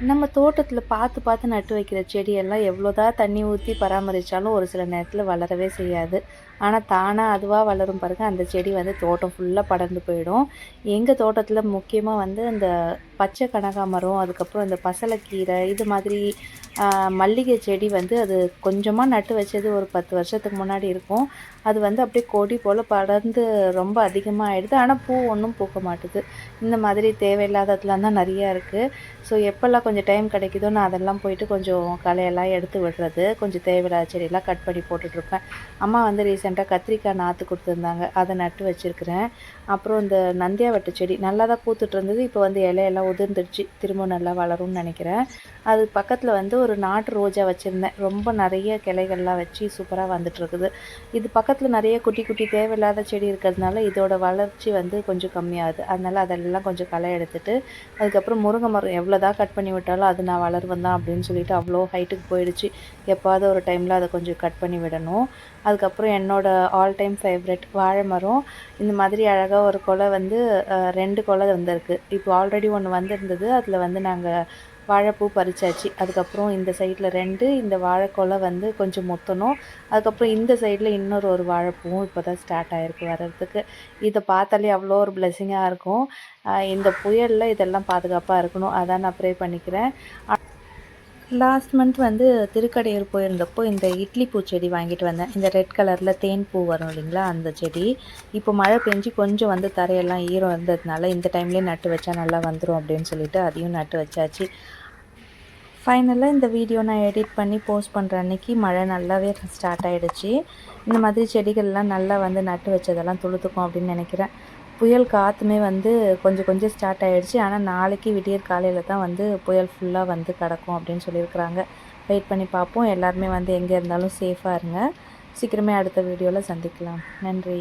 நம்ம தோட்டத்தில் பார்த்து பார்த்து நட்டு வைக்கிற செடியெல்லாம் எவ்வளோதான் தண்ணி ஊற்றி பராமரித்தாலும் ஒரு சில நேரத்தில் வளரவே செய்யாது. ஆனால் தானாக அதுவாக வளரும் பாருங்க. அந்த செடி வந்து தோட்டம் ஃபுல்லாக படர்ந்து போயிடும். எங்கள் தோட்டத்தில் முக்கியமாக வந்து இந்த பச்சை கனகாமரம் அதுக்கப்புறம் இந்த பசலைக்கீரை இது மாதிரி மல்லிகை செடி வந்து அது கொஞ்சமாக நட்டு வச்சது ஒரு பத்து வருஷத்துக்கு முன்னாடி இருக்கும். அது வந்து அப்படியே கொடி போல் படர்ந்து ரொம்ப அதிகமாக ஆகிடுது ஆனால் பூ ஒன்றும் பூக்க மாட்டுது. இந்த மாதிரி தேவையில்லாததுலாம் தான் நிறையா இருக்குது ஸோ எப்போல்லாம் கொஞ்சம் டைம் கிடைக்குதோ நான் அதெல்லாம் போயிட்டு கொஞ்சம் களையெல்லாம் எடுத்து விடுறது. கொஞ்சம் தேவையில்லாத செடியெல்லாம் கட் பண்ணி போட்டுட்ருப்பேன் அம்மா வந்து ரீசெண்டாக கத்திரிக்காய் நாற்று கொடுத்துருந்தாங்க. அதை நட்டு வச்சுருக்கிறேன். அப்புறம் இந்த நந்தியாவட்ட செடி நல்லா தான் பூத்துட்டு இருந்தது. இப்போ வந்து இலையெல்லாம் உதிர்ந்துடுச்சு. திரும்ப நல்லா வளரும்னு நினைக்கிறேன். அது பக்கத்தில் வந்து ஒரு நாட்டு ரோஜா வச்சுருந்தேன். ரொம்ப நிறைய கிளைகள்லாம் வச்சு சூப்பராக வந்துட்டுருக்குது இது பக்கத்தில் நிறைய குட்டி குட்டி தேவையில்லாத செடி இருக்கிறதுனால இதோட வளர்ச்சி வந்து கொஞ்சம் கம்மியாகுது. அதனால் அதெல்லாம் கொஞ்சம் களை எடுத்துட்டு அதுக்கப்புறம் முருங்கை மரம் எவ்வளோ தான் கட் பண்ணி விட்டாலும் அது நான் வளருவேன் தான் அப்படின்னு சொல்லிட்டு அவ்வளோ ஹைட்டுக்கு போயிடுச்சு. எப்பாவது ஒரு டைமில் அதை கொஞ்சம் கட் பண்ணி விடணும். அதுக்கப்புறம் என்னோட ஆல் டைம் ஃபேவரெட் வாழை மரம் இந்த மாதிரி அழகாக ஒரு கொலை வந்து ரெண்டு கொலை வந்திருக்கு. இப்போ ஆல்ரெடி ஒன்று வந்திருந்தது. அதில் வந்து நாங்கள் வாழைப்பூ பறிச்சாச்சு. அதுக்கப்புறம் இந்த சைடில் ரெண்டு இந்த வாழைக்கொலை வந்து கொஞ்சம் மொத்தணும். அதுக்கப்புறம் இந்த சைடில் இன்னொரு ஒரு வாழைப்பூவும் இப்போ தான் ஸ்டார்ட் ஆகிருக்கு வர்றதுக்கு. இதை பார்த்தாலே அவ்வளோ ஒரு பிளெஸ்ஸிங்காக இருக்கும். இந்த புயலில் இதெல்லாம் பாதுகாப்பாக இருக்கணும். அதான் நான் ப்ரே பண்ணிக்கிறேன். லாஸ்ட் மந்த் வந்து திருக்கடையூர் போயிருந்தப்போ இந்த இட்லி பூ செடி வாங்கிட்டு வந்தேன். இந்த ரெட் கலரில் தேன் பூ வரும் இல்லைங்களா அந்த செடி. இப்போ மழை பெஞ்சு கொஞ்சம் வந்து தரையெல்லாம் ஈரம் இருந்ததுனால இந்த டைம்லேயே நட்டு வச்சா நல்லா வந்துடும் அப்படின்னு சொல்லிட்டு அதையும் நட்டு வச்சாச்சு. ஃபைனலாக இந்த வீடியோ நான் எடிட் பண்ணி போஸ்ட் பண்ணுற அன்றைக்கி மழை நல்லாவே ஸ்டார்ட் ஆகிடுச்சு இந்த மாதிரி செடிகள்லாம் நல்லா வந்து நட்டு வச்சதெல்லாம் துளுத்துக்கும் அப்படின்னு நினைக்கிறேன். புயல் காற்றுமே வந்து கொஞ்சம் கொஞ்சம் ஸ்டார்ட் ஆகிடுச்சு ஆனால் நாளைக்கு விடியற் காலையில் தான் வந்து புயல் ஃபுல்லாக வந்து கிடக்கும் அப்படின்னு சொல்லியிருக்கிறாங்க. வெயிட் பண்ணி பார்ப்போம். எல்லாருமே வந்து எங்கே இருந்தாலும் சேஃபாக இருங்க. சீக்கிரமே அடுத்த வீடியோவில் சந்திக்கலாம். நன்றி.